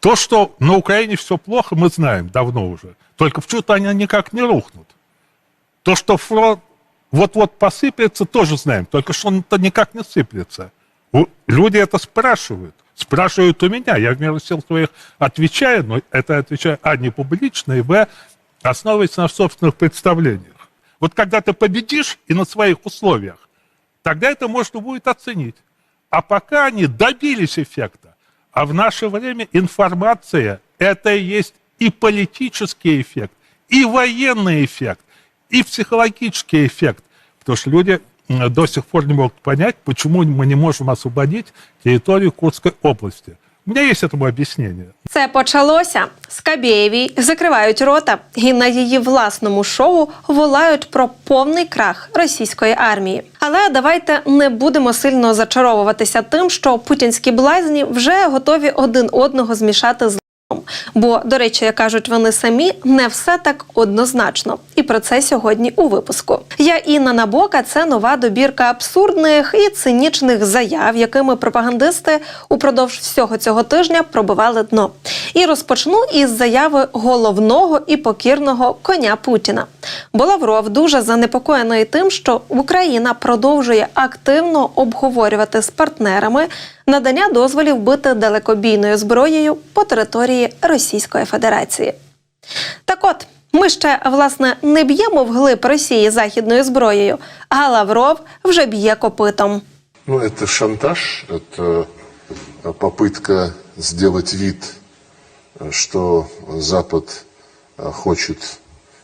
То, что на Украине все плохо, мы знаем давно уже. Только почему-то они никак не рухнут. То, что фронт вот-вот посыпется, тоже знаем. Только что он-то никак не сыплется. Люди это спрашивают. Спрашивают у меня. Я в меру сил своих отвечаю, но это отвечаю, а, не публично, и, б, основываясь на собственных представлениях. Вот когда ты победишь и на своих условиях, тогда это можно будет оценить. А пока они добились эффекта, а в наше время информация – это и есть и политический эффект, и военный эффект, и психологический эффект. Потому что люди до сих пор не могут понять, почему мы не можем освободить территорию Курской области. У меня есть объяснение. Це почалося. Скабєєвій закривають рота і на її власному шоу волають про повний крах російської армії. Але давайте не будемо сильно зачаровуватися тим, що путінські блазні вже готові один одного змішати з Бо, до речі, як кажуть вони самі, не все так однозначно. І про це сьогодні у випуску. Я Інна Набока. Це нова добірка абсурдних і цинічних заяв, якими пропагандисти упродовж всього цього тижня пробивали дно. І розпочну із заяви головного і покірного коня Путіна. Бо Лавров дуже занепокоєний тим, що Україна продовжує активно обговорювати з партнерами надання дозволів бити далекобійною зброєю по території Російської Федерації. Так от, ми ще власне не б'ємо вглиб Росії західною зброєю, а Лавров вже б'є копитом. Ну, это шантаж, это э, попытка сделать вид, э, что Запад э, хочет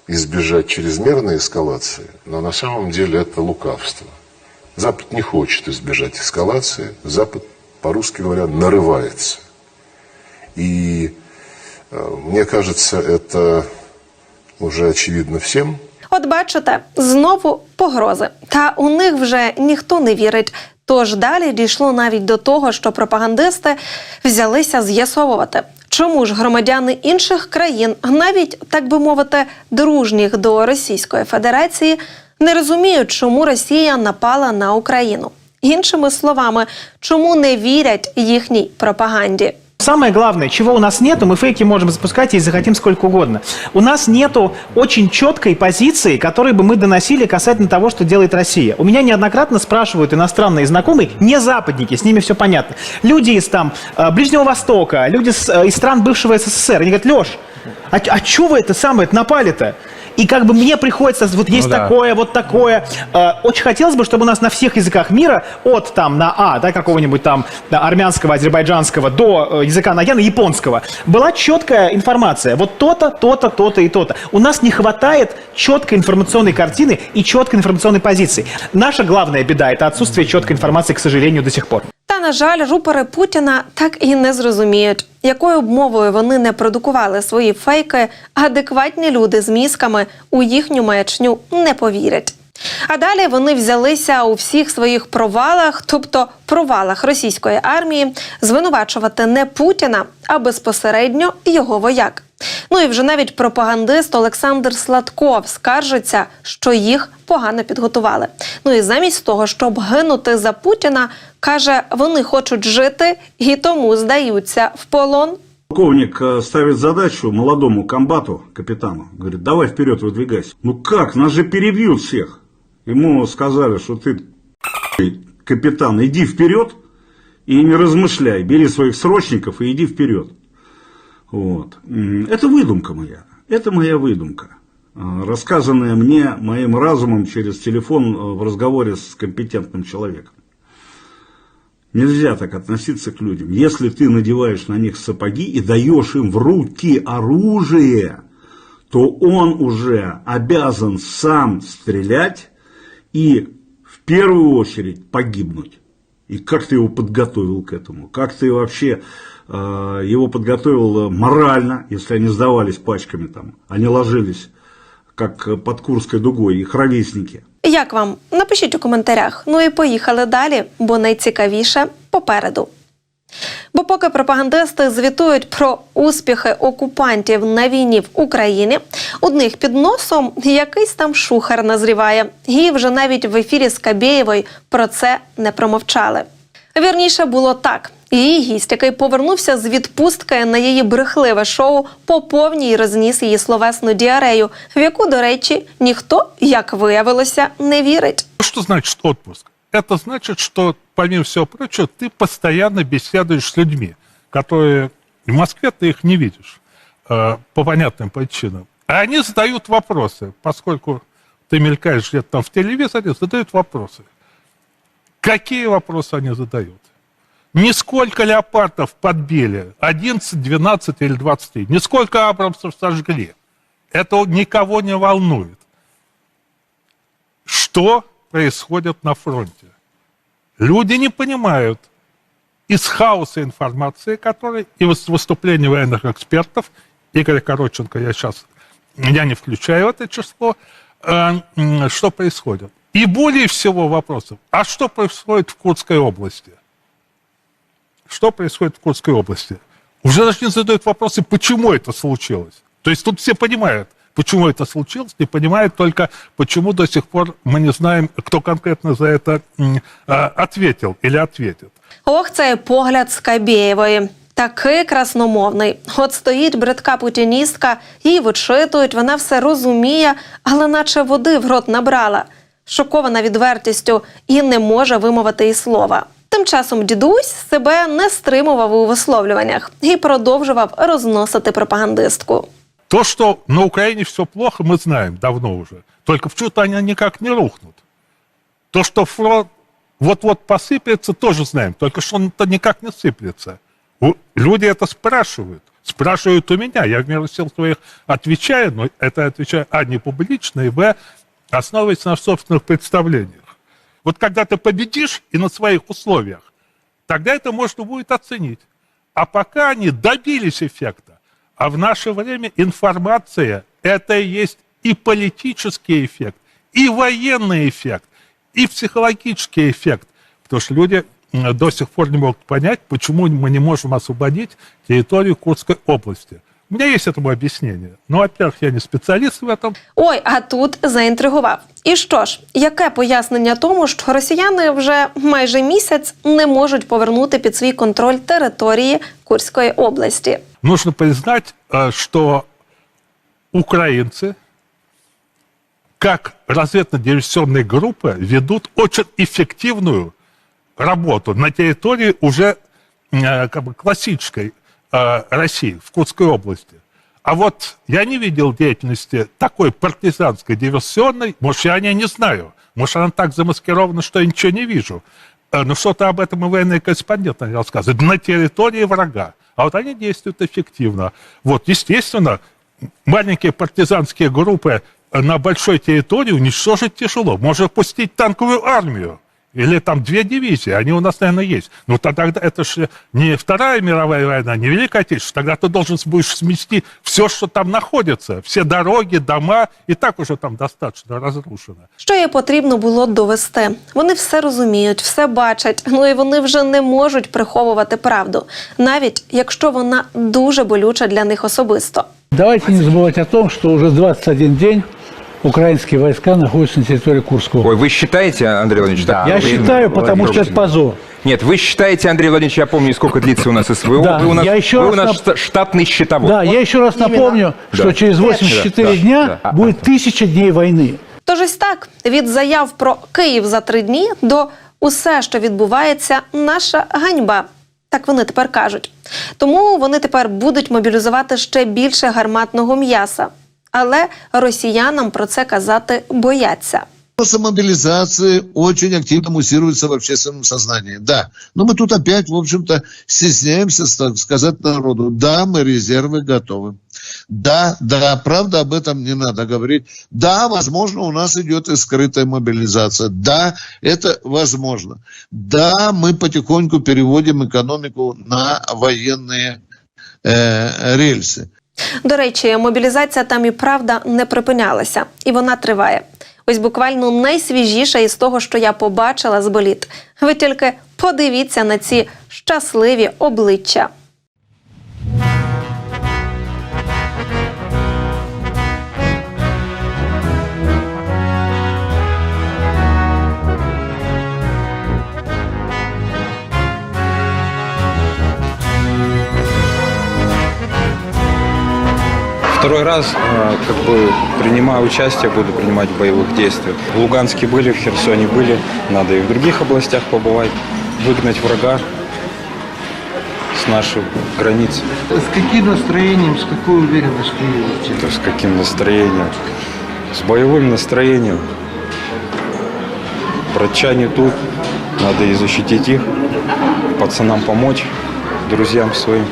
избежать чрезмерной эскалации, но на самом деле это лукавство. Запад не хочет избежать эскалации, Запад, по-русски говоря, нарывается. И э, мне кажется, это уже очевидно всем. От бачите, знову погрози. Та у них вже ніхто не вірить. Тож далі дійшло навіть до того, що пропагандисти взялися з'ясовувати, чому ж громадяни інших країн, навіть так би мовити, дружніх до Російської Федерації, не розуміють, чому Росія напала на Україну. Іншими словами, чому не вірять їхній пропаганді. Самое главное, чего у нас нету, мы фейки можем запускать, если захотим, сколько угодно. У нас нету очень четкой позиции, которой бы мы доносили касательно того, что делает Россия. У меня неоднократно спрашивают иностранные знакомые, не западники, с ними все понятно. Люди из там э, Ближнего Востока, люди с, э, из стран бывшего СССР. Они говорят, Леш, а, а чё вы это самое напали-то? И как бы мне приходится, вот есть да. такое, вот такое. Э, очень хотелось бы, чтобы у нас на всех языках мира, от там на А, да, какого-нибудь там да, армянского, азербайджанского, до э, языка на Я, на японского, была четкая информация. Вот то-то, то-то, то-то и то-то. У нас не хватает четкой информационной картины и четкой информационной позиции. Наша главная беда – это отсутствие четкой информации, к сожалению, до сих пор. На жаль, рупори Путіна так і не зрозуміють, якою б мовою вони не продукували свої фейки, адекватні люди з мізками у їхню маячню не повірять. А далі вони взялися у всіх своїх провалах, тобто провалах російської армії, звинувачувати не Путіна, а безпосередньо його вояк. Ну і вже навіть пропагандист Олександр Сладков скаржиться, що їх погано підготували. Ну і замість того, щоб гинути за Путіна, каже, вони хочуть жити і тому здаються в полон. Полковник э, ставит задачу молодому комбату, капитану. Говорит, давай вперед выдвигайся. Ну как, нас же перебьют всех. Ему сказали, что ты, капитан, иди вперед и не размышляй. Бери своих срочников и иди вперед. Вот. Это выдумка моя. Это моя выдумка. э, Рассказанная мне моим разумом через телефон э, в разговоре с компетентным человеком. Нельзя так относиться к людям. Если ты надеваешь на них сапоги и даешь им в руки оружие, то он уже обязан сам стрелять и в первую очередь погибнуть. И как ты его подготовил к этому? Как ты вообще его подготовил морально, если они сдавались пачками там, они ложились как э, под Курской дугой, их ровесники. Як вам? Напишіть у коментарях. Ну і поїхали далі, бо найцікавіше попереду. Бо поки пропагандисти звітують про успіхи окупантів на війні в Україні, одних під носом якийсь там шухер назріває. І вже навіть в ефірі з Кабєєвою про це не промовчали. Вірніше було так. Її гість, який повернувся з відпустки на її брехливе шоу, по повній розніс її словесну діарею, в яку, до речі, ніхто, як виявилося, не вірить. Что значит отпуск? Это значит, что, помимо всего прочего, ты постоянно беседуешь с людьми, которые в Москве ты их не видишь э, по понятным причинам. А они задают вопросы, поскольку ты мелькаешь где-то там в телевизоре, задают вопросы. Какие вопросы они задают? Не сколько леопардов подбили, 11, 12 или 23, не сколько абрамсов сожгли. Это никого не волнует что происходит на фронте. Люди не понимают из хаоса информации, который и из выступлений военных экспертов, Игоря Короченко я сейчас, я не включаю это число, э, что происходит. И более всего вопросов, а что происходит в Курской области? Что происходит в Курской области? Уже даже не задают вопросы, почему это случилось. То есть тут все понимают, почему это случилось, не понимают только, почему до сих пор мы не знаем, кто конкретно за это м, а, ответил или ответит. Ох, цей погляд Скабєєвої. Такий красномовний. От стоїть бридка путіністка, їй вичитують, вона все розуміє, але наче води в рот набрала. Шокована відвертістю і не може вимовити і слова. Тим часом дідусь себе не стримував у висловлюваннях і продовжував розносити пропагандистку. То, что на Украине все плохо, мы знаем давно уже. Только почему-то они никак не рухнут. То, что фронт вот-вот посыпется, тоже знаем. Только что он-то никак не сыплется. У- Люди это спрашивают. Спрашивают у меня. Я в меру сил своих отвечаю, но это отвечаю, а, не публично, и, б, основываясь на собственных представлениях. Вот когда ты победишь и на своих условиях, тогда это можно будет оценить. А пока они добились эффекта, а в наше время информация – это и есть и политический эффект, и военный эффект, и психологический эффект. Потому что люди до сих пор не могут понять, почему мы не можем освободить территорию Курской области. У меня есть этому объяснение. Но, во-первых, я не специалист в этом. Ой, а тут заінтригував. І що ж, яке пояснення тому, що росіяни вже майже місяць не можуть повернути під свій контроль території Курської області? Нужно признать, э, что украинцы, как разведно-диверсионные группы, ведут очень эффективную работу на территории уже э, как бы классической э, России, в Курской области. А вот я не видел деятельности такой партизанской, диверсионной, может, я о ней не знаю. Может, она так замаскирована, что я ничего не вижу. Э, Но что-то об этом и военные корреспонденты рассказывают. На территории врага. А вот они действуют эффективно. Вот, естественно, маленькие партизанские группы э, на большой территории уничтожить тяжело. Можно пустить танковую армию. Или там две дивизии, они у нас, наверное, есть. Но тогда это же не Вторая мировая война, не Великая Отечественная. Тогда ты должен будешь смести все, что там находится. Все дороги, дома. И так уже там достаточно разрушено. Що їй потрібно було довести? Вони все розуміють, все бачать. Ну і вони вже не можуть приховувати правду, навіть якщо вона дуже болюча для них особисто. Давайте не забывать о том, что уже 21 день украинские войска находятся на территории Курской Ой, области. вы считаете, Андрей Владимирович? так? Я Вы- считаю, потому что это позор. Нет, вы считаете, Андрей Владимирович, я помню, сколько длится у нас СВО. Да, вы у нас, я еще вы раз у нас нап- шта- штатный счетовод. Да, я еще раз напомню, что Да. через 84 Да, дня да. будет тысяча дней войны. Тож ось так від заяв про Київ за три дні до усе, що відбувається, наша ганьба. Так вони тепер кажуть. Тому вони тепер будуть мобілізувати ще більше гарматного м'яса. Але росіянам про це казати бояться. Вопрос о мобилизации очень активно муссируется в общественном сознании. Да. Но мы тут опять, в общем-то, стесняемся сказать народу, да, мы резервы готовы. Да, да, правда, об этом не надо говорить. Да, возможно, у нас идет и скрытая мобилизация. Да, это возможно. Да, мы потихоньку переводим экономику на военные э, рельсы. До речі, мобілізація там і правда не припинялася, і вона триває. Ось буквально найсвіжіша із того, що я побачила з боліт. Ви тільки подивіться на ці щасливі обличчя. Второй раз э, как бы принимаю участие, буду принимать в боевых действиях. В Луганске были, в Херсоне были, надо и в других областях побывать, выгнать врага с наших границ. С каким настроением, с какой уверенностью едете? Есть с каким настроением? С боевым настроением. Братчане тут, надо и защитить их, пацанам помочь, друзьям своим.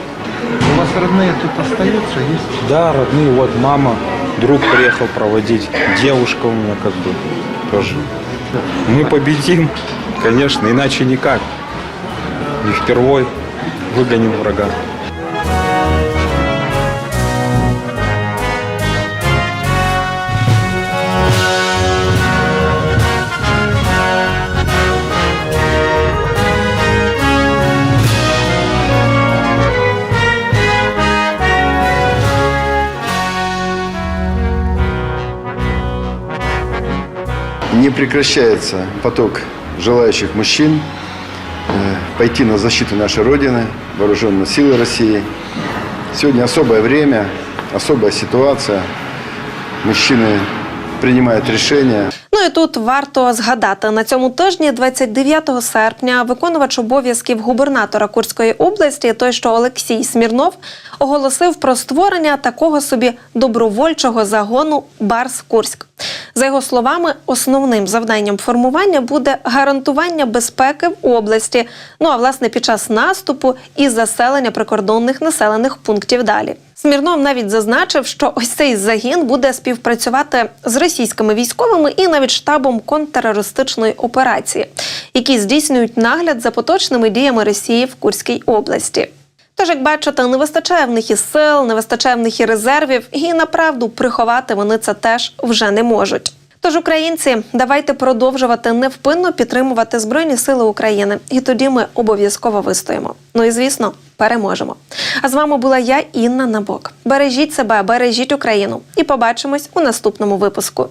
Вас родные тут остаются, есть? Да, родные, вот мама, друг приехал проводить, девушка у меня как бы тоже. Мы победим, конечно, иначе никак. Не впервой выгоним врага. Не прекращается поток желающих мужчин э, пойти на защиту нашей Родины, вооруженные силы России. Сегодня особое время, особая ситуация. Мужчины принимают решения. Ну і тут варто згадати на цьому тижні, 29 серпня, виконувач обов'язків губернатора Курської області, той що Олексій Смірнов, оголосив про створення такого собі добровольчого загону Барс Курськ. За його словами, основним завданням формування буде гарантування безпеки в області. Ну а власне під час наступу і заселення прикордонних населених пунктів далі. Смірнов навіть зазначив, що ось цей загін буде співпрацювати з російськими військовими і навіть штабом контртерористичної операції, які здійснюють нагляд за поточними діями Росії в Курській області. Тож, як бачите, не вистачає в них і сил, не вистачає в них і резервів, і направду приховати вони це теж вже не можуть. Тож, українці, давайте продовжувати невпинно підтримувати Збройні Сили України, і тоді ми обов'язково вистоїмо. Ну і звісно, переможемо. А з вами була я, Інна Набок. Бережіть себе, бережіть Україну, і побачимось у наступному випуску.